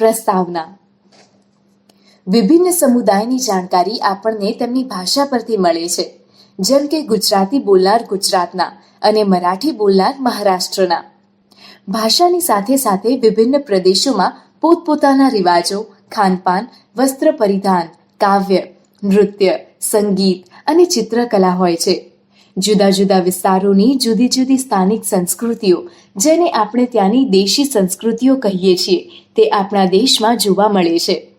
પ્રસ્તાવના. વિભિન્ન સમુદાયની જાણકારી આપણને તેમની ભાષા પરથી મળે છે, જેમ કે ગુજરાતી બોલનાર ગુજરાતના અને મરાઠી બોલનાર મહારાષ્ટ્રના. ભાષાની સાથે સાથે વિભિન્ન પ્રદેશોમાં પોતપોતાના રિવાજો, ખાનપાન, વસ્ત્ર પરિધાન, કાવ્ય, નૃત્ય, સંગીત અને ચિત્રકલા હોય છે. જુદા જુદા વિસ્તારોની જુદી જુદી સ્થાનિક સંસ્કૃતિઓ, જેને આપણે ત્યાંની દેશી સંસ્કૃતિઓ કહીએ છીએ, તે આપણા દેશમાં જોવા મળે છે.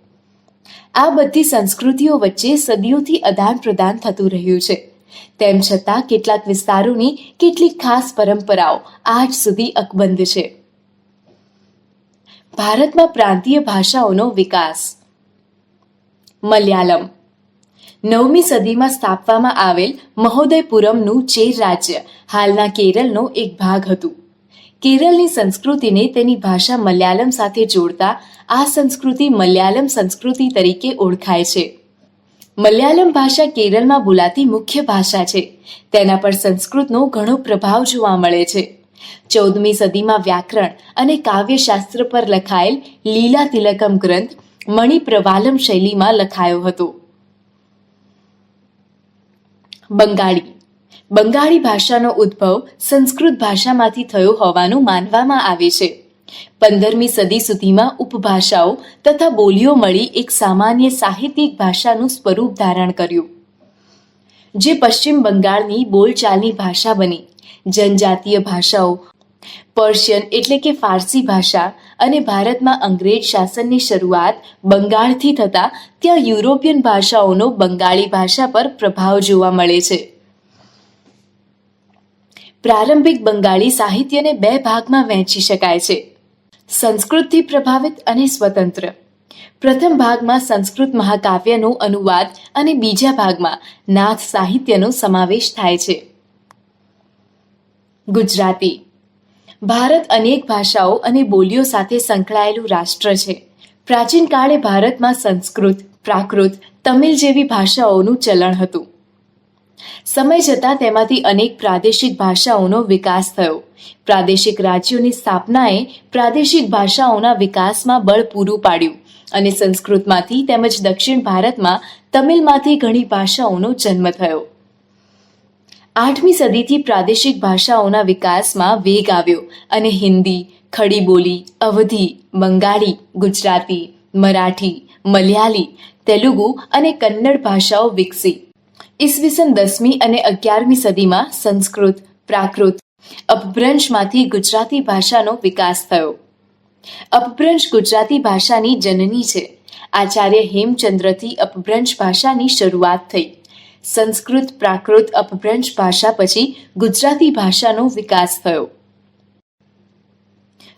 આ બધી સંસ્કૃતિઓ વચ્ચે સદીઓથી આદાન પ્રદાન થતું રહ્યું છે. તેમ છતાં કેટલાક વિસ્તારોની કેટલીક ખાસ પરંપરાઓ આજ સુધી અકબંધ છે. ભારતમાં પ્રાંતીય ભાષાઓનો વિકાસ. મલયાલમ નવમી સદીમાં સ્થાપવામાં આવેલ મહોદયપુરમનું ચેર રાજ્ય, હાલના કેરળનો એક ભાગ હતું. કેરળની સંસ્કૃતિને તેની ભાષા મલયાલમ સાથે જોડતા આ સંસ્કૃતિ મલયાલમ સંસ્કૃતિ તરીકે ઓળખાય છે. મલયાલમ ભાષા કેરળમાં બોલાતી મુખ્ય ભાષા છે. તેના પર સંસ્કૃતનો ઘણો પ્રભાવ જોવા મળે છે. ચૌદમી સદીમાં વ્યાકરણ અને કાવ્યશાસ્ત્ર પર લખાયેલ લીલા તિલકમ ગ્રંથ મણિપ્રવાલમ શૈલીમાં લખાયો હતો. બંગાળી. બંગાળી ભાષાનો ઉદ્ભવ સંસ્કૃત ભાષામાંથી થયો હોવાનું માનવામાં આવે છે. પંદરમી સદી સુધીમાં ઉપભાષાઓ તથા બોલીઓ મળી એક સામાન્ય સાહિત્યિક ભાષાનું સ્વરૂપ ધારણ કર્યું. જે પશ્ચિમ બંગાળની બોલચાલની ભાષા બની. જનજાતીય ભાષાઓ, પર્શિયન એટલે કે ફારસી ભાષા અને ભારતમાં અંગ્રેજ શાસનની શરૂઆત બંગાળથી થતાં ત્યાં યુરોપિયન ભાષાઓનો બંગાળી ભાષા પર પ્રભાવ જોવા મળે છે. પ્રારંભિક બંગાળી સાહિત્યને બે ભાગમાં વહેંચી શકાય છે. સંસ્કૃતથી પ્રભાવિત અને સ્વતંત્ર. પ્રથમ ભાગમાં સંસ્કૃત મહાકાવ્યનો અનુવાદ અને બીજા ભાગમાં નાથ સાહિત્યનો સમાવેશ થાય છે. ગુજરાતી. ભારત અનેક ભાષાઓ અને બોલીઓ સાથે સંકળાયેલું રાષ્ટ્ર છે. પ્રાચીન કાળે ભારતમાં સંસ્કૃત, પ્રાકૃત, તમિલ જેવી ભાષાઓનું ચલણ હતું. સમય જતાં તેમાંથી અનેક પ્રાદેશિક ભાષાઓનો વિકાસ થયો. પ્રાદેશિક રાજ્યોની સ્થાપનાએ પ્રાદેશિક ભાષાઓના વિકાસમાં બળ પૂરું પાડ્યું અને સંસ્કૃતમાંથી તેમજ દક્ષિણ ભારતમાં તમિલમાંથી ઘણી ભાષાઓનો જન્મ થયો. આઠમી સદીથી પ્રાદેશિક ભાષાઓના વિકાસમાં વેગ આવ્યો અને હિન્દી, ખડી બોલી, અવધી, બંગાળી, ગુજરાતી, મરાઠી, મલયાલી, તેલુગુ અને કન્નડ ભાષાઓ વિકસી. ઈસવીસન દસમી અને અગિયારમી સદીમાં સંસ્કૃત, પ્રાકૃત, અપભ્રંશમાંથી ગુજરાતી ભાષાનો વિકાસ થયો. અપભ્રંશ ગુજરાતી ભાષાની જનની છે. આચાર્ય હેમચંદ્રથી અપભ્રંશ ભાષાની શરૂઆત થઈ. સંસ્કૃત, પ્રાકૃત, અપભ્રંશ ભાષા પછી ગુજરાતી ભાષાનો વિકાસ થયો.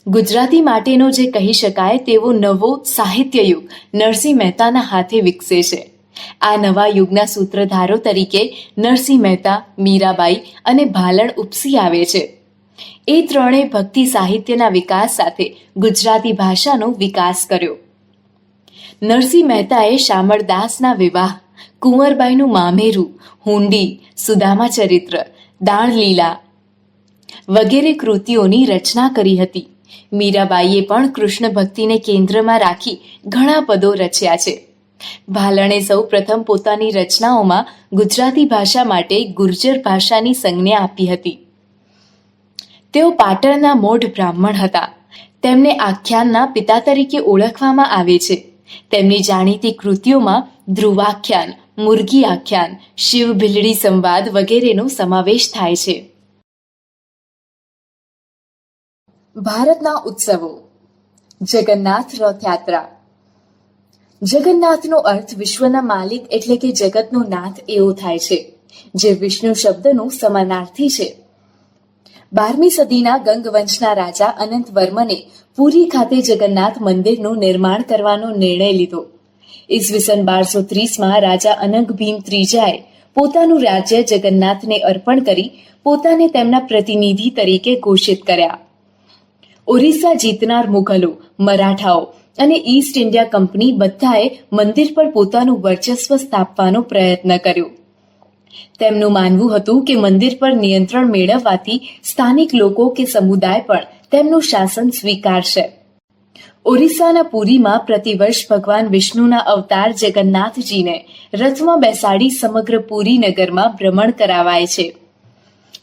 ગુજરાતી માટેનો જે કહી શકાય તેવો નવો સાહિત્ય યુગ નરસિંહ મહેતાના હાથે વિકસે છે. આ નવા યુગના સૂત્રધારો તરીકે નરસિંહ મહેતા, મીરાબાઈ અને ભાલણ ઉપસી આવે છે. એ ત્રણેય ભક્તિ સાહિત્યના વિકાસ સાથે ગુજરાતી ભાષાનો વિકાસ કર્યો. નરસિંહ મહેતાએ શામળદાસના વિવાહ કુંવરબાઈનું મામેરું, હુંડી, સુદામા ચરિત્ર દાણલીલા વગેરે કૃતિઓની રચના કરી હતી. મીરાબાઈએ પણ કૃષ્ણ ભક્તિને કેન્દ્રમાં રાખી ઘણા પદો રચ્યા છે. ભાલણે સૌ પ્રથમ પોતાની રચનાઓમાં ગુજરાતી ભાષા માટે ગુર્જર ભાષાની સંજ્ઞા આપી હતી. તેઓ પાટણના મોઢ બ્રાહ્મણ હતા. તેમને આખ્યાનના પિતા તરીકે ઓળખવામાં આવે છે. તેમની જાણીતી કૃતિઓમાં ધ્રુવાખ્યાન મુરગી આખ્યાન શિવ ભીલડી સંવાદ વગેરેનો સમાવેશ થાય છે. ભારતના ઉત્સવો. જગન્નાથ રથયાત્રા. જગન્નાથનો અર્થ વિશ્વના માલિક એટલે કે જગતનો નાથ એવો થાય છે, જે વિષ્ણુ શબ્દનો સમાનાર્થી છે. બારમી સદીના ગંગવંશના રાજા અનંત વર્મને પુરી ખાતે જગન્નાથ મંદિરનું નિર્માણ કરવાનો નિર્ણય લીધો. ઈસવીસન બારસો ત્રીસમાં રાજા અનંગ ભીમ ત્રીજાએ પોતાનું રાજ્ય જગન્નાથને અર્પણ કરી પોતાને તેમના પ્રતિનિધિ તરીકે ઘોષિત કર્યા. ઓરિસ્સા જીતનાર મુઘલો, મરાઠાઓ અને ઈસ્ટ ઇન્ડિયા કંપની બધાએ મંદિર પર પોતાનું વર્ચસ્વ સ્થાપવાનો પ્રયત્ન કર્યો. તેમનું માનવું હતું કે મંદિર પર નિયંત્રણ મેળવવાથી સ્થાનિક લોકો કે સમુદાય પણ તેમનું શાસન સ્વીકારશે. ઓરિસ્સાના પુરીમાં પ્રતિવર્ષ ભગવાન વિષ્ણુના અવતાર જગન્નાથજીને રથમાં બેસાડી સમગ્ર પુરી નગરમાં ભ્રમણ કરાવાય છે.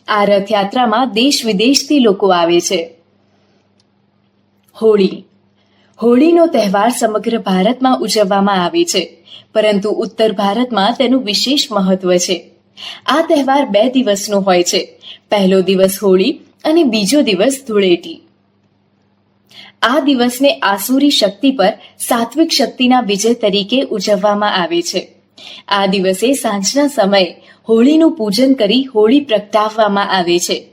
આ રથયાત્રામાં દેશ વિદેશથી લોકો આવે છે. હોળી. હોળીનો તહેવાર સમગ્ર ભારતમાં ઉજવવામાં આવે છે, પરંતુ ઉત્તર ભારતમાં તેનું વિશેષ મહત્વ છે. આ તહેવાર બે દિવસનો હોય છે, પહેલો દિવસ હોળી અને બીજો દિવસ ધૂળેટી. આ દિવસને આસુરી શક્તિ પર સાત્વિક શક્તિના વિજય તરીકે ઉજવવામાં આવે છે. આ દિવસે સાંજના સમયે હોળીનું પૂજન કરી હોળી પ્રગટાવવામાં આવે છે.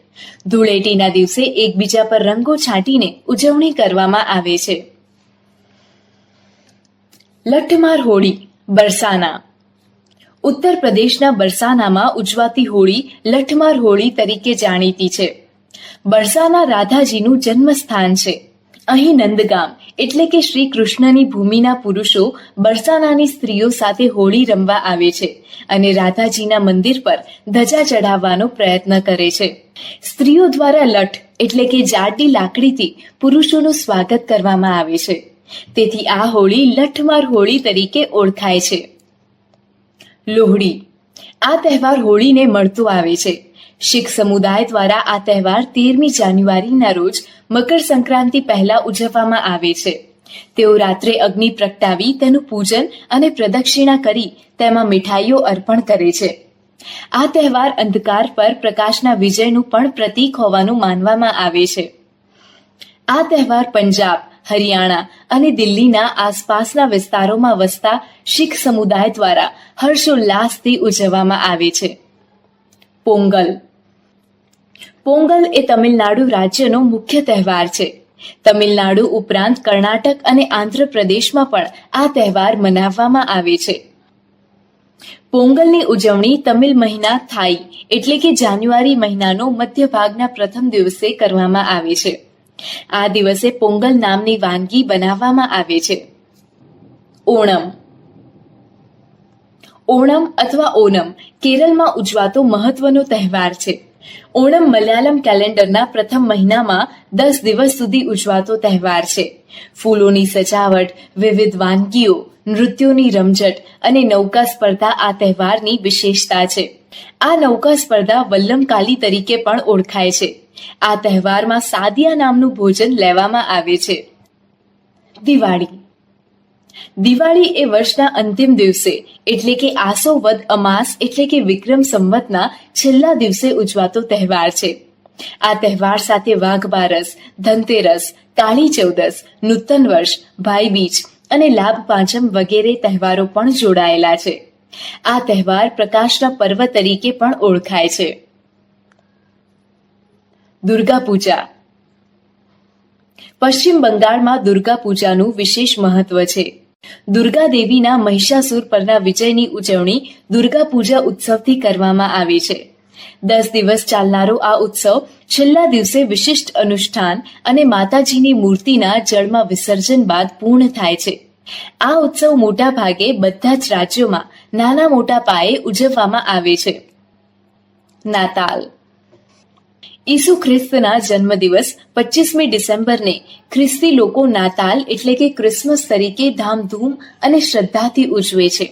ધૂળેટીના દિવસે એકબીજા પર રંગો છાંટીને ઉજવણી કરવામાં આવે છે. લઠ્ઠમાર હોળી, બરસાના. ઉત્તર પ્રદેશના બરસાનામાં ઉજવાતી હોળી લઠ્ઠમાર હોળી તરીકે જાણીતી છે. બરસાના રાધાજીનું જન્મસ્થાન છે. અહીં નંદગામ, એટલે કે શ્રી કૃષ્ણની ભૂમિના પુરુષો બરસાનાની સ્ત્રીઓ સાથે હોળી રમવા આવે છે અને રાધાજીના મંદિર પર ધજા ચઢાવવાનો પ્રયત્ન કરે છે. સ્ત્રીઓ દ્વારા લઠ, એટલે કે જાડી લાકડીથી પુરુષોનું સ્વાગત કરવામાં આવે છે. તેથી આ હોળી લઠમાર હોળી તરીકે ઓળખાય છે. લોહડી. આ તહેવાર હોળીને મળતો આવે છે. શીખ સમુદાય દ્વારા આ તહેવાર તેરમી જાન્યુઆરીના રોજ મકર સંક્રાંતિ પહેલા ઉજવવામાં આવે છે. તેઓ રાત્રે અગ્નિ પ્રગટાવી તેનું પૂજન અને પ્રદક્ષિણા કરી તેમાં મીઠાઈઓ અર્પણ કરે છે. આ તહેવાર અંધકાર પર પ્રકાશના વિજયનું પણ પ્રતીક હોવાનું માનવામાં આવે છે. આ તહેવાર પંજાબ, હરિયાણા અને દિલ્હીના આસપાસના વિસ્તારોમાં વસતા શીખ સમુદાય દ્વારા હર્ષોલ્લાસથી ઉજવવામાં આવે છે. પોંગલ પોંગલ એ તમિલનાડુ રાજ્યનો મુખ્ય તહેવાર છે. તમિલનાડુ ઉપરાંત કર્ણાટક અને આંધ્રપ્રદેશમાં પણ આ તહેવાર મનાવવામાં આવે છે. પોંગલની ઉજવણી તમિલ મહિના થાઈ એટલે કે જાન્યુઆરી મહિનાનો મધ્ય ભાગના પ્રથમ દિવસે કરવામાં આવે છે. આ દિવસે પોંગલ નામની વાનગી બનાવવામાં આવે છે. ઓણમ. ઓણમ અથવા ઓનમ કેરળમાં ઉજવાતો મહત્વનો તહેવાર છે. ઓણમ મલયાલમ કેલેન્ડરના પ્રથમ મહિનામાં દસ દિવસ સુધી ઉજવાતો તહેવાર છે. ફૂલોની સજાવટ, વિવિધ વાનગીઓ, નૃત્યોની રમઝટ અને નૌકા સ્પર્ધા આ તહેવારની વિશેષતા છે. આ નૌકા સ્પર્ધા વલ્લમકાલી તરીકે પણ ઓળખાય છે. આ તહેવારમાં સાદિયા નામનું ભોજન લેવામાં આવે છે. દિવાળી દિવાળી એ વર્ષના અંતિમ દિવસે, એટલે કે આસો વદ અમાસ, એટલે કે વિક્રમ સંવતના છેલ્લા દિવસે ઉજવાતો તહેવાર છે. આ તહેવાર સાથે વાઘ ધનતેરસ, કાળી ચૌદસ, નૂતન વર્ષ ભાઈબીજ અને લાભ પાંચમ વગેરે તહેવારો પણ જોડાયેલા છે. આ તહેવાર પ્રકાશના પર્વ તરીકે પણ ઓળખાય છે. દુર્ગા પૂજા. પશ્ચિમ બંગાળમાં દુર્ગા પૂજાનું વિશેષ મહત્વ છે. દુર્ગા દેવીના મહિષાસુર પરના વિજયની ઉજવણી દુર્ગા પૂજા ઉત્સવથી કરવામાં આવે છે. દસ દિવસ ચાલનારો આ ઉત્સવ છેલ્લા દિવસે વિશિષ્ટ અનુષ્ઠાન અને માતાજીની મૂર્તિના જળમાં વિસર્જન બાદ પૂર્ણ થાય છે. આ ઉત્સવ મોટા ભાગે બધા જ રાજ્યોમાં નાના મોટા પાયે ઉજવવામાં આવે છે. નાતાલ ઈસુ ખ્રિસ્તના જન્મદિવસ પચીસમી ડિસેમ્બરને ખ્રિસ્તી લોકો નાતાલ એટલે કે ક્રિસમસ તરીકે ધામધૂમ અને શ્રદ્ધાથી ઉજવે છે.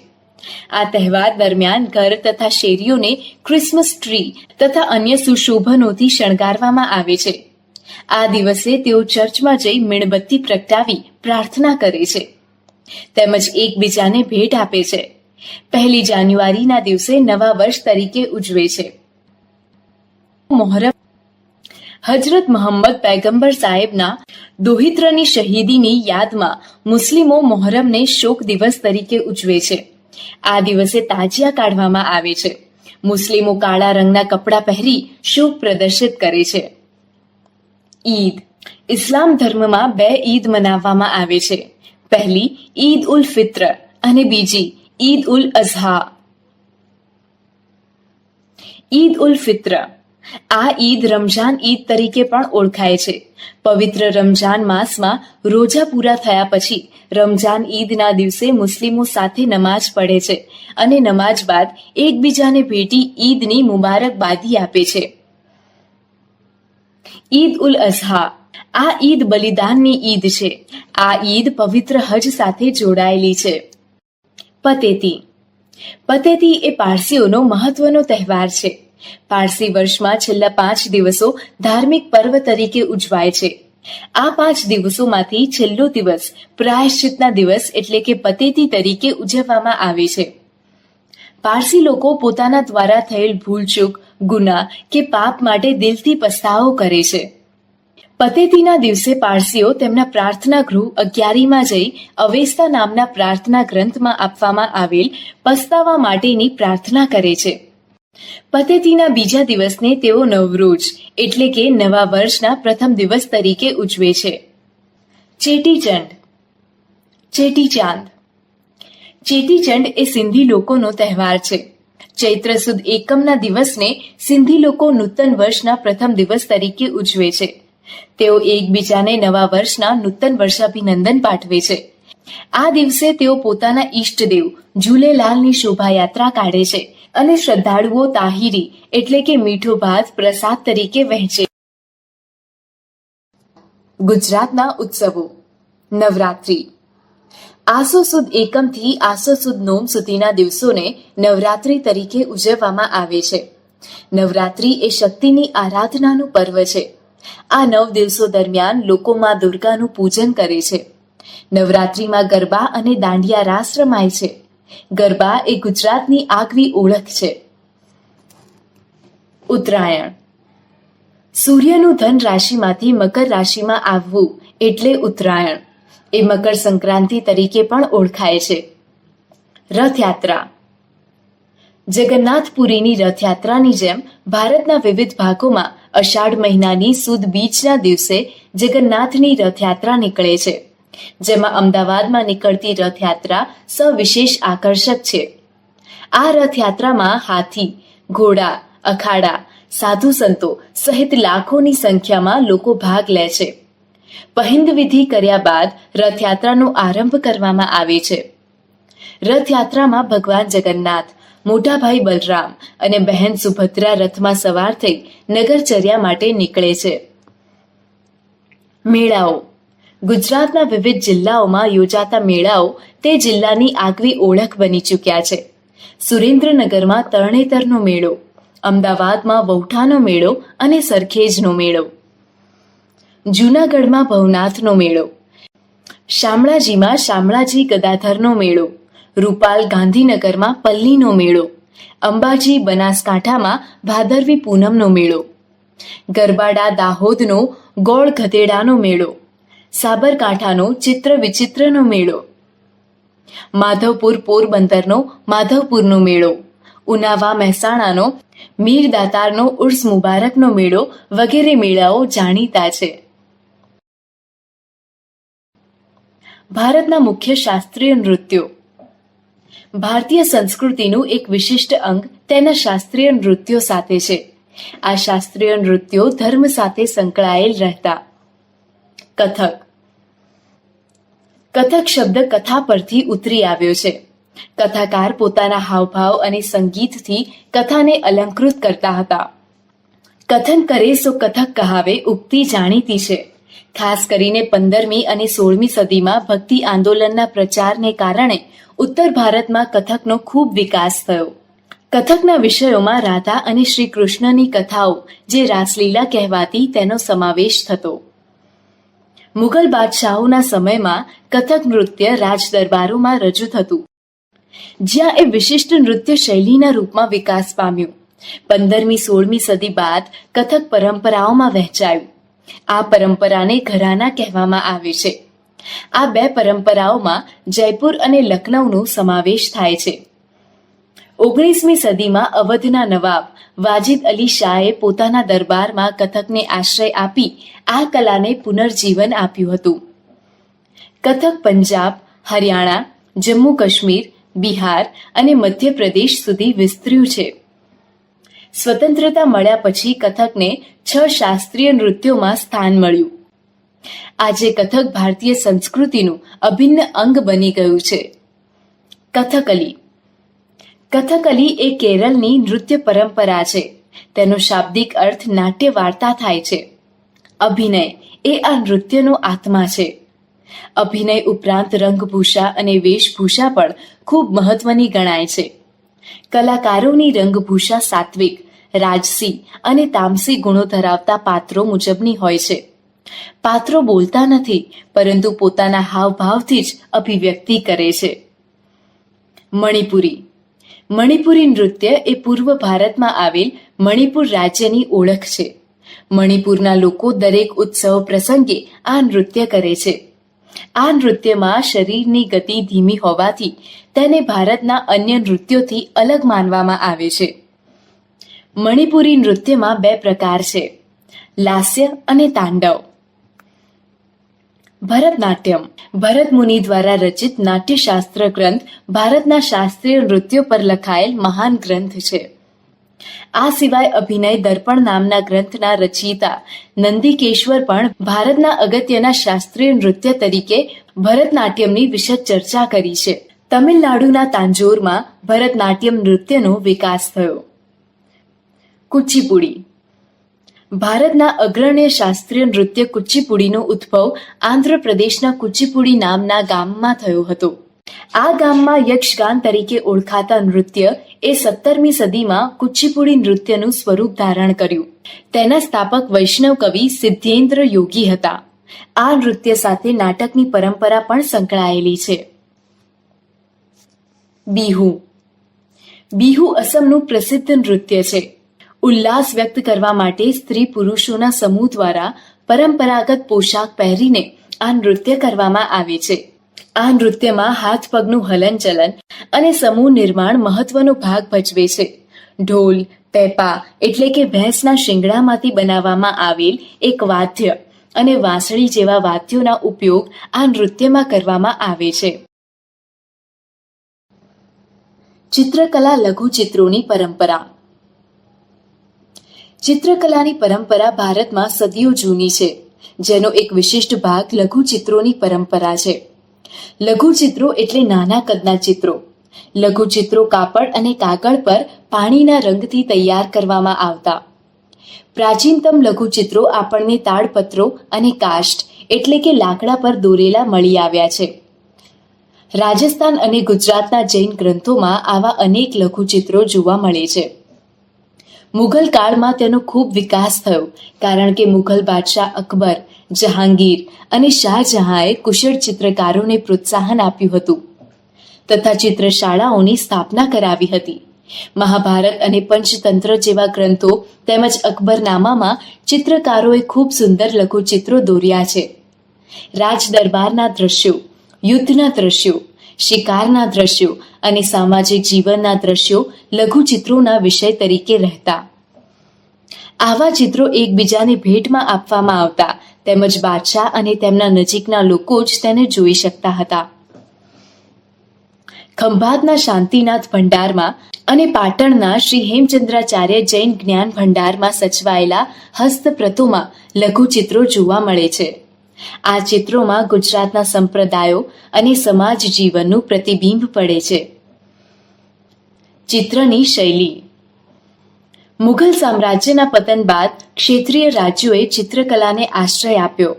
આ તહેવાર દરમિયાન ઘર તથા શેરીઓને ક્રિસમસ ટ્રી તથા અન્ય સુશોભનોથી શણગારવામાં આવે છે. આ દિવસે તેઓ ચર્ચમાં જઈ મીણબત્તી પ્રગટાવી પ્રાર્થના કરે છે. તેમજ એકબીજાને ભેટ આપે છે. પહેલી જાન્યુઆરીના દિવસે નવા વર્ષ તરીકે ઉજવે છે. મોહરમ હજરત મોહમ્મદ પૈગંબર સાહેબના દોહિત્રની શહીદીની યાદમાં મુસ્લિમો મોહરમને શોક દિવસ તરીકે ઉજવે છે. આ દિવસે તાજિયા કાઢવામાં આવે છે. મુસ્લિમો કાળા રંગના કપડાં પહેરી શોક પ્રદર્શિત કરે છે. ઈદ. ઇસ્લામ ધર્મમાં બે ઈદ મનાવવામાં આવે છે. પહેલી, ઈદ ઉલ ફિત્ર અને બીજી, ઈદ ઉલ અઝહા. ઈદ ઉલ ફિત્ર. આ ઈદ રમઝાન ઈદ તરીકે પણ ઓળખાય છે. પવિત્ર રમઝાન માસમાં રોજા પૂરા થયા પછી રમઝાન ઈદના દિવસે મુસ્લિમો સાથે નમાઝ પઢે છે અને નમાઝ બાદ એકબીજાને ભેટી ઈદની મુબારકબાદી આપે છે. ઈદ ઉલ અઝહા. આ ઈદ બલિદાનની ઈદ છે. આ ઈદ પવિત્ર હજ સાથે જોડાયેલી છે. પતેતી. પતેતી એ પારસીઓનો મહત્વનો તહેવાર છે. પારસી વર્ષમાં છેલ્લા પાંચ દિવસો ધાર્મિક પર્વ તરીકે ઉજવાય છે. આ પાંચ દિવસોમાંથી છેલ્લો દિવસ પ્રાયશ્ચિતના દિવસ એટલે કે પતેતી તરીકે ઉજવવામાં આવે છે. પારસી લોકો પોતાના દ્વારા થયેલ ભૂલચૂક, ગુના કે પાપ માટે દિલથી પસ્તાવો કરે છે. પતેતીના દિવસે પારસીઓ તેમના પ્રાર્થના ગૃહ અગિયારીમાં જઈ અવેસ્તા નામના પ્રાર્થના ગ્રંથમાં આપવામાં આવેલ પસ્તાવા માટેની પ્રાર્થના કરે છે. પતેતીના બીજા દિવસને તેઓ નવરોજ, એટલે કે નવા વર્ષના પ્રથમ દિવસ તરીકે ઉજવે છે. ચેટીચંડ. ચેટીચાંદ. ચેટીચંડ એ સિંધી લોકોનો તહેવાર છે. ચૈત્ર સુદ એકમના દિવસને સિંધી લોકો નૂતન વર્ષના પ્રથમ દિવસ તરીકે ઉજવે છે. તેઓ એકબીજાને નવા વર્ષના નૂતન વર્ષાભિનંદન પાઠવે છે. આ દિવસે તેઓ પોતાના ઈષ્ટદેવ, ઝૂલેલાલની શોભાયાત્રા કાઢે છે. અને શ્રદ્ધાળુઓ તાહિરી, એટલે કે મીઠો ભાત પ્રસાદ તરીકે વહેંચે. ગુજરાતના ઉત્સવો. નવરાત્રિ. આસો સુદ એકમથી આસો સુદ નોમ સુધીના દિવસોને નવરાત્રિ તરીકે ઉજવવામાં આવે છે. નવરાત્રિ એ શક્તિની આરાધનાનું પર્વ છે. આ નવ દિવસો દરમિયાન લોકો માં દુર્ગાનું પૂજન કરે છે. નવરાત્રિમાં ગરબા અને દાંડિયા રાસ રમાય છે. ગરબા એ ગુજરાતની આગવી ઓળખ છે. ઉત્તરાયણ. સૂર્યનું ધન રાશિમાંથી મકર રાશિમાં આવવું એટલે ઉત્તરાયણ. એ મકર સંક્રાંતિ તરીકે પણ ઓળખાય છે. રથયાત્રા. જગન્નાથપુરીની રથયાત્રાની જેમ ભારતના વિવિધ ભાગોમાં અષાઢ મહિનાની સુદ બીજના દિવસે જગન્નાથની રથયાત્રા નીકળે છે. જેમાં અમદાવાદમાં નીકળતી રથયાત્રા સવિશેષ આકર્ષક છે. આ રથયાત્રામાં હાથી, ઘોડા, અખાડા, સાધુ સંતો સહિત લાખોની સંખ્યામાં લોકો ભાગ લે છે. પહિંદ કર્યા બાદ રથયાત્રાનો આરંભ કરવામાં આવે છે. રથયાત્રામાં ભગવાન જગન્નાથ મોટા ભાઈ બલરામ અને બહેન સુભદ્રા રથમાં સવાર થઈ નગરચર્યા માટે નીકળે છે. મેળાઓ ગુજરાતના વિવિધ જિલ્લાઓમાં યોજાતા મેળાઓ તે જિલ્લાની આગવી ઓળખ બની ચૂક્યા છે. સુરેન્દ્રનગરમાં તરણેતરનો મેળો, અમદાવાદમાં વૌઠાનો મેળો અને સરખેજનો મેળો. જૂનાગઢમાં ભવનાથનો મેળો, શામળાજીમાં શામળાજી ગદાધરનો મેળો, રૂપાલ ગાંધીનગરમાં પલ્લીનો મેળો, અંબાજી બનાસકાંઠામાં ભાદરવી પૂનમનો મેળો, ગરબાડા દાહોદનો ગોળ ગધેડાનો મેળો સાબરકાંઠાનો ચિત્ર વિચિત્રનો મેળો. માધવપુર પોરબંદરનો માધવપુરનો મેળો. ઉનાવા મહેસાણાનો મીર દાતારનો ઉર્સ મુબારકનો મેળો વગેરે મેળાઓ જાણીતા છે. ભારતના મુખ્ય શાસ્ત્રીય નૃત્યો. ભારતીય સંસ્કૃતિનું એક વિશિષ્ટ અંગ તેના શાસ્ત્રીય નૃત્યો સાથે છે. આ શાસ્ત્રીય નૃત્યો ધર્મ સાથે સંકળાયેલ રહેતા. કથક. કથક શબ્દ કથા પરથી ઉતરી આવ્યો છે. કથાકાર પોતાના હાવભાવ અને સંગીતથી કથાને અલંકૃત કરતા હતા. કથન કરે સો કથક કહાવે ઉક્તિ જાણીતી છે. ખાસ કરીને પંદરમી અને સોળમી સદીમાં ભક્તિ આંદોલનના પ્રચારને કારણે ઉત્તર ભારતમાં કથકનો ખૂબ વિકાસ થયો. કથકના વિષયોમાં રાધા અને શ્રી કૃષ્ણની કથાઓ, જે રાસલીલા કહેવાતી, તેનો સમાવેશ થતો. મુગલ બાદશાહોના સમયમાં કથક નૃત્ય રાજદરબારોમાં રજૂ થતું. જ્યાં એ વિશિષ્ટ નૃત્ય શૈલીના રૂપમાં વિકાસ પામ્યું. પંદરમી, સોળમી સદી બાદ કથક પરંપરાઓમાં વહેંચાયું. આ પરંપરાને ઘરાના કહેવામાં આવે છે. આ બે પરંપરાઓમાં જયપુર અને લખનૌનો સમાવેશ થાય છે. ઓગણીસમી સદીમાં અવધના નવાબ વાજિદ અલી શાહે પોતાના દરબારમાં કથકને આશ્રય આપી આ કલાને પુનર્જીવન આપ્યું હતું. કથક પંજાબ, હરિયાણા, જમ્મુ કાશ્મીર, બિહાર અને મધ્યપ્રદેશ સુધી વિસ્તર્યું છે. સ્વતંત્રતા મળ્યા પછી કથકને છ શાસ્ત્રીય નૃત્યોમાં સ્થાન મળ્યું. આજે કથક ભારતીય સંસ્કૃતિનું અભિન્ન અંગ બની ગયું છે. કથકલી કથકલી એ કેરળની નૃત્ય પરંપરા છે. તેનો શાબ્દિક અર્થ નાટ્ય વાર્તા થાય છે. અભિનય એ આ નૃત્યનો આત્મા છે. અભિનય ઉપરાંત રંગભૂષા અને વેશભૂષા પણ ખૂબ મહત્વની ગણાય છે. કલાકારોની રંગભૂષા સાત્વિક, રાજસી અને તામસી ગુણો ધરાવતા પાત્રો મુજબની હોય છે. પાત્રો બોલતા નથી, પરંતુ પોતાના હાવભાવથી જ અભિવ્યક્તિ કરે છે. મણિપુરી મણિપુરી નૃત્ય એ પૂર્વ ભારતમાં આવેલ મણિપુર રાજ્યની ઓળખ છે. મણિપુરના લોકો દરેક ઉત્સવ પ્રસંગે આ નૃત્ય કરે છે. આ નૃત્યમાં શરીરની ગતિ ધીમી હોવાથી તેને ભારતના અન્ય નૃત્યોથી અલગ માનવામાં આવે છે. મણિપુરી નૃત્યમાં બે પ્રકાર છે. લાસ્ય અને તાંડવ. ભરતનાટ્યમ. ભરત મુનિ દ્વારા રચિત નાટ્યશાસ્ત્ર ગ્રંથ ભારતના શાસ્ત્રીય નૃત્યો પર લખાયેલ મહાન ગ્રંથ છે. આ સિવાય અભિનય દર્પણ નામના ગ્રંથના રચયિતા નંદિકેશ્વર પણ ભારતના અગત્યના શાસ્ત્રીય નૃત્ય તરીકે ભરતનાટ્યમની વિશદ ચર્ચા કરી છે. તમિલનાડુના તાંજોરમાં ભરતનાટ્યમ નૃત્યનો વિકાસ થયો. કુચીપુડી ભારતના અગ્રણ્ય શાસ્ત્રીય નૃત્ય કુચીપુડીનો ઉદ્ભવ આંધ્રપ્રદેશના કુચીપુડી નામના ગામમાં થયો હતો. આ ગામમાં યક્ષગાન તરીકે ઓળખાતા નૃત્ય એ સત્તરમી સદીમાં કુચીપુડી નૃત્યનું સ્વરૂપ ધારણ કર્યું. તેના સ્થાપક વૈષ્ણવ કવિ સિદ્ધેન્દ્ર યોગી હતા. આ નૃત્ય સાથે નાટકની પરંપરા પણ સંકળાયેલી છે. બિહુ. બિહુ અસમનું પ્રસિદ્ધ નૃત્ય છે. ઉલ્લાસ વ્યક્ત કરવા માટે સ્ત્રી પુરુષોના સમૂહ દ્વારા પરંપરાગત પોશાક પહેરીને આ નૃત્ય કરવામાં આવે છે. આ નૃત્યમાં હાથ પગનું હલનચલન અને સમૂહ નિર્માણ મહત્વનો ભાગ ભજવે છે. ઢોલ, પેપા એટલે કે ભેંસના શિંગડામાંથી બનાવવામાં આવેલ એક વાદ્ય અને વાંસળી જેવા વાદ્યોના ઉપયોગ આ નૃત્યમાં કરવામાં આવે છે. ચિત્રકલા લઘુચિત્રોની પરંપરા ચિત્રકલાની પરંપરા ભારતમાં સદીઓ જૂની છે, જેનો એક વિશિષ્ટ ભાગ લઘુ ચિત્રોની પરંપરા છે. લઘુ ચિત્રો એટલે નાના કદના ચિત્રો. લઘુ ચિત્રો કાપડ અને કાગળ પર પાણીના રંગથી તૈયાર કરવામાં આવતા. પ્રાચીનતમ લઘુ ચિત્રો આપણને તાડપત્રો અને કાષ્ટ, એટલે કે લાકડા પર દોરેલા મળી આવ્યા છે. રાજસ્થાન અને ગુજરાતના જૈન ગ્રંથોમાં આવા અનેક લઘુચિત્રો જોવા મળે છે. મુઘલ કાળમાં તેનો ખૂબ વિકાસ થયો, કારણ કે મુઘલ બાદશાહ અકબર, જહાંગીર અને શાહજહાંએ કુશળ ચિત્રકારોને પ્રોત્સાહન આપ્યું હતું તથા ચિત્રશાળાઓની સ્થાપના કરાવી હતી. મહાભારત અને પંચતંત્ર જેવા ગ્રંથો તેમજ અકબરનામામાં ચિત્રકારોએ ખૂબ સુંદર લઘુચિત્રો દોર્યા છે. રાજ દરબારના દ્રશ્યો, યુદ્ધના દ્રશ્યો શિકારના દ્રશ્યો અને સામાજિક જીવનના દ્રશ્યો લઘુચિત્રોના વિષય તરીકે રહેતા. આવા ચિત્રો એકબીજાને ભેટમાં આપવામાં આવતા, તેમજ બાદશાહ અને તેમના નજીકના લોકો જ તેને જોઈ શકતા હતા. ખંભાતના શાંતિનાથ ભંડારમાં અને પાટણના શ્રી હેમચંદ્રાચાર્ય જૈન જ્ઞાન ભંડારમાં સચવાયેલા હસ્તપ્રતોમાં લઘુચિત્રો જોવા મળે છે. આ ચિત્રોમાં ગુજરાતના સંપ્રદાયો અને સમાજ જીવનનું પ્રતિબિંબ પડે છે. ચિત્રની શૈલી. મુઘલ સામ્રાજ્યના પતન બાદ ક્ષેત્રીય રાજ્યોએ ચિત્રકલાને આશ્રય આપ્યો,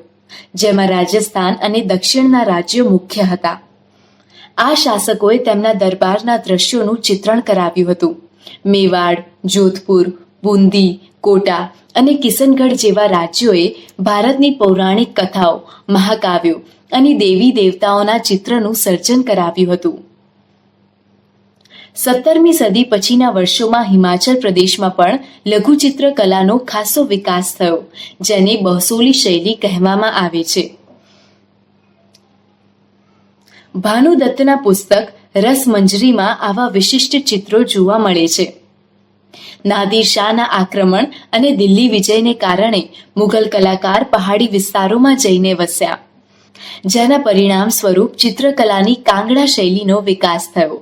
જેમાં રાજસ્થાન અને દક્ષિણના રાજ્યો મુખ્ય હતા. આ શાસકોએ તેમના દરબારના દ્રશ્યોનું ચિત્રણ કરાવ્યું હતું. મેવાડ, જોધપુર, બુંદી કોટા અને કિશનગઢ જેવા રાજ્યોએ ભારતની પૌરાણિક કથાઓ મહાકાવ્યો અને દેવી દેવતાઓના ચિત્રનું સર્જન કરાવ્યું હતું. સત્તરમી સદી પછીના વર્ષોમાં હિમાચલ પ્રદેશમાં પણ લઘુચિત્ર કલાનો ખાસો વિકાસ થયો, જેને બહસોલી શૈલી કહેવામાં આવે છે. ભાનુદત્તના પુસ્તક રસમંજરીમાં આવા વિશિષ્ટ ચિત્રો જોવા મળે છે. નાદિર શાહના આક્રમણ અને દિલ્હી વિજયને કારણે મુઘલ કલાકાર પહાડી વિસ્તારોમાં જઈને વસ્યા. જેના પરિણામ સ્વરૂપ ચિત્રકલાની કાંગડા શૈલીનો વિકાસ થયો.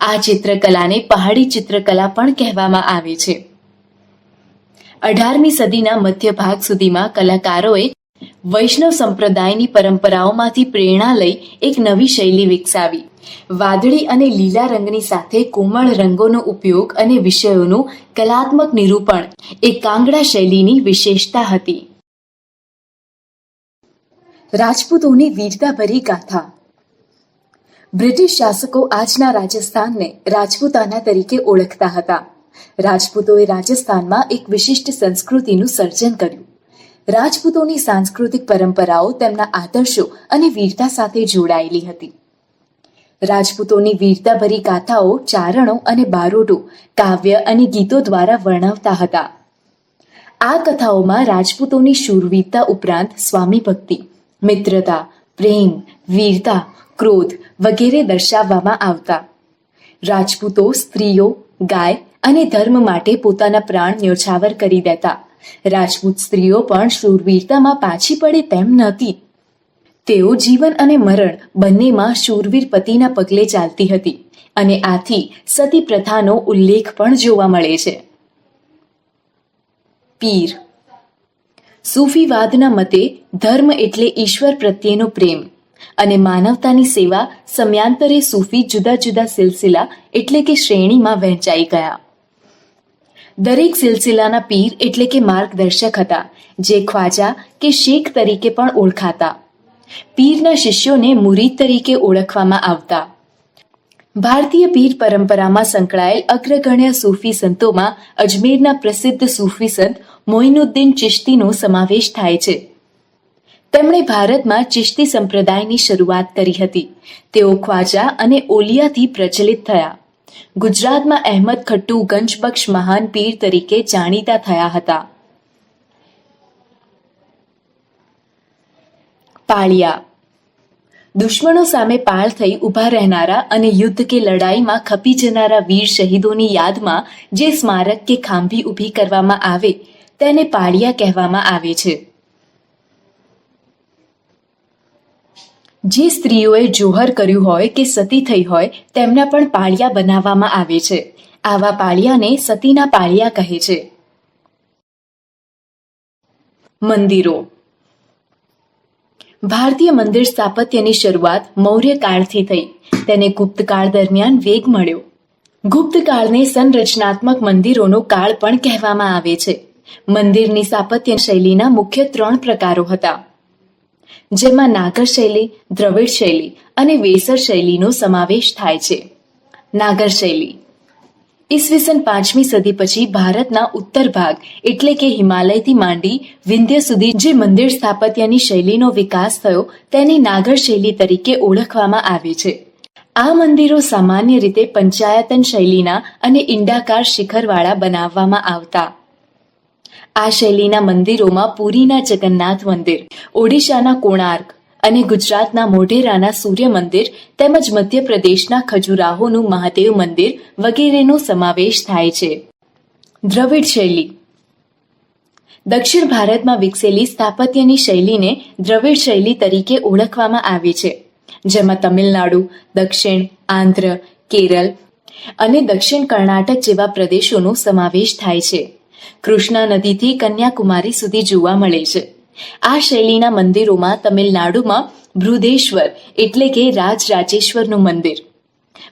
આ ચિત્રકલાને પહાડી ચિત્રકલા પણ કહેવામાં આવે છે. અઢારમી સદીના મધ્ય ભાગ સુધીમાં કલાકારોએ વૈષ્ણવ સંપ્રદાયની પરંપરાઓમાંથી પ્રેરણા લઈ એક નવી શૈલી વિકસાવી. વાદળી અને લીલા રંગની સાથે કોમળ રંગોનો ઉપયોગ અને વિષયોનું કલાત્મક નિરૂપણ એ કાંગડા શૈલીની વિશેષતા હતી. રાજપૂતોની વીરતાભરી ગાથા. બ્રિટિશ શાસકો આજના રાજસ્થાનને રાજપૂતાના તરીકે ઓળખતા હતા. રાજપૂતોએ રાજસ્થાનમાં એક વિશિષ્ટ સંસ્કૃતિનું સર્જન કર્યું. રાજપૂતોની સાંસ્કૃતિક પરંપરાઓ તેમના આદર્શો અને વીરતા સાથે જોડાયેલી હતી. રાજપૂતોની વીરતાભરી ગાથાઓ ચારણો અને બારોટો કાવ્ય અને ગીતો દ્વારા વર્ણવતા હતા. આ કથાઓમાં રાજપૂતોની શૂરવીરતા ઉપરાંત સ્વામી ભક્તિ, મિત્રતા, પ્રેમ, વીરતા, ક્રોધ વગેરે દર્શાવવામાં આવતા. રાજપૂતો સ્ત્રીઓ, ગાય અને ધર્મ માટે પોતાના પ્રાણ ન્યોછાવર કરી દેતા. રાજપૂત સ્ત્રીઓ પણ શૂરવીરતામાં પાછી પડે તેમ નહોતી. તેઓ જીવન અને મરણ બંનેમાં શૂરવીર પતિના પગલે ચાલતી હતી અને આથી સતી પ્રથાનો ઉલ્લેખ પણ જોવા મળે છે. પીર સૂફીવાદના મતે ધર્મ એટલે ઈશ્વર પ્રત્યેનો પ્રેમ અને માનવતાની સેવા સમયાંતરે સૂફી જુદા જુદા સિલસિલા એટલે કે શ્રેણીમાં વહેંચાઈ ગયા. દરેક સિલસિલાના પીર એટલે કે માર્ગદર્શક હતા, જે ખ્વાજા કે શેખ તરીકે પણ ઓળખાતા. પીરના શિષ્યોને મુરીદ તરીકે ઓળખવામાં આવતા. ભારતીય પીર પરંપરામાં સંકળાયેલ અગ્રગણ્ય સૂફી સંતોમાં અજમેરના પ્રસિદ્ધ સૂફી સંત મોઇનુદ્દીન ચિશ્તીનો સમાવેશ થાય છે. તેમણે ભારતમાં ચિશ્તી સંપ્રદાયની શરૂઆત કરી હતી. તેઓ ખ્વાજા અને ઓલિયાથી પ્રચલિત થયા. ગુજરાતમાં અહેમદ ખટ્ટુ ગંજબક્ષ મહાન પીર તરીકે જાણીતા થયા હતા. પાળિયા. દુશ્મનો સામે પાળ થઈ ઊભા રહેનારા અને યુદ્ધ કે લડાઈમાં ખપી જનારા વીર શહીદોની યાદમાં જે સ્મારક કે ખાંભી ઊભી કરવામાં આવે, તેને પાળિયા કહેવામાં આવે છે. જે સ્ત્રીઓએ જોહર કર્યું હોય કે સતી થઈ હોય, તેમના પણ પાળિયા બનાવવામાં આવે છે. આવા પાળિયાને સતીના પાળિયા કહે છે. મંદિરો. ભારતીય મંદિર સ્થાપત્યની શરૂઆત મૌર્ય કાળથી થઈ. તેને ગુપ્તકાળ દરમિયાન વેગ મળ્યો. ગુપ્તકાળને સંરચનાત્મક મંદિરોનો કાળ પણ કહેવામાં આવે છે. મંદિરની સ્થાપત્ય શૈલીના મુખ્ય ત્રણ પ્રકારો હતા. જેમાં નાગર શૈલી દ્રવિડ શૈલી અને વેસર શૈલીનો સમાવેશ થાય છે. નાગર શૈલી ઈસવીસન પાંચમી સદી પછી ભારતના ઉત્તર ભાગ, એટલે કે હિમાલયથી માંડી વિંધ્ય સુધી જે મંદિર સ્થાપત્યની શૈલીનો વિકાસ થયો, તેને નાગર શૈલી તરીકે ઓળખવામાં આવે છે. આ મંદિરો સામાન્ય રીતે પંચાયતન શૈલીના અને ઈંડાકાર શિખરવાળા બનાવવામાં આવતા. આ શૈલીના મંદિરોમાં પુરીના જગન્નાથ મંદિર, ઓડિશાના કોણાર્ક અને ગુજરાતના મોઢેરાના સૂર્ય મંદિર તેમજ મધ્યપ્રદેશના ખજુરાહોનું મહાદેવ મંદિર વગેરેનો સમાવેશ થાય છે. દ્રવિડ શૈલી. દક્ષિણ ભારતમાં વિકસેલી સ્થાપત્યની શૈલીને દ્રવિડ શૈલી તરીકે ઓળખવામાં આવે છે, જેમાં તમિલનાડુ, દક્ષિણ, આંધ્ર, કેરળ અને દક્ષિણ કર્ણાટક જેવા પ્રદેશોનો સમાવેશ થાય છે. કૃષ્ણા નદીથી કન્યાકુમારી સુધી જોવા મળે છે. આ શૈલીના મંદિરોમાં તમિલનાડુમાં બૃદેશ્વર એટલે કે રાજરાજેશ્વરનું મંદિર,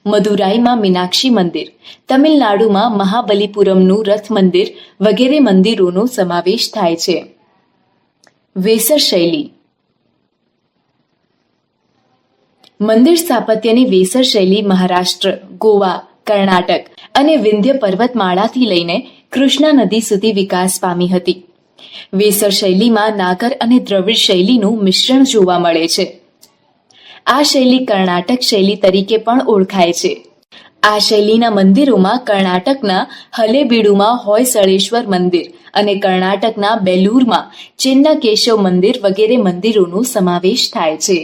મદુરાઈમાં મીનાક્ષી મંદિર, તમિલનાડુમાં મહાબલીપુરમનું રથ મંદિર વગેરે મંદિરોનો સમાવેશ થાય છે. વેસર શૈલી. મંદિર સ્થાપત્યની વેસર શૈલી મહારાષ્ટ્ર, ગોવા, કર્ણાટક અને વિંધ્ય પર્વતમાળાથી લઈને કૃષ્ણા નદી સુધી વિકાસ પામી હતી. વેસર શૈલીમાં નાગર અને દ્રવિડ શૈલીનું મિશ્રણ જોવા મળે છે. આ શૈલી કર્ણાટક શૈલી તરીકે પણ ઓળખાય છે. આ શૈલીના મંદિરોમાં કર્ણાટકના હલેબીડુમાં હોયસળેશ્વર મંદિર અને કર્ણાટકના બેલુરમાં ચિન્ના કેશવ મંદિર વગેરે મંદિરોનો સમાવેશ થાય છે.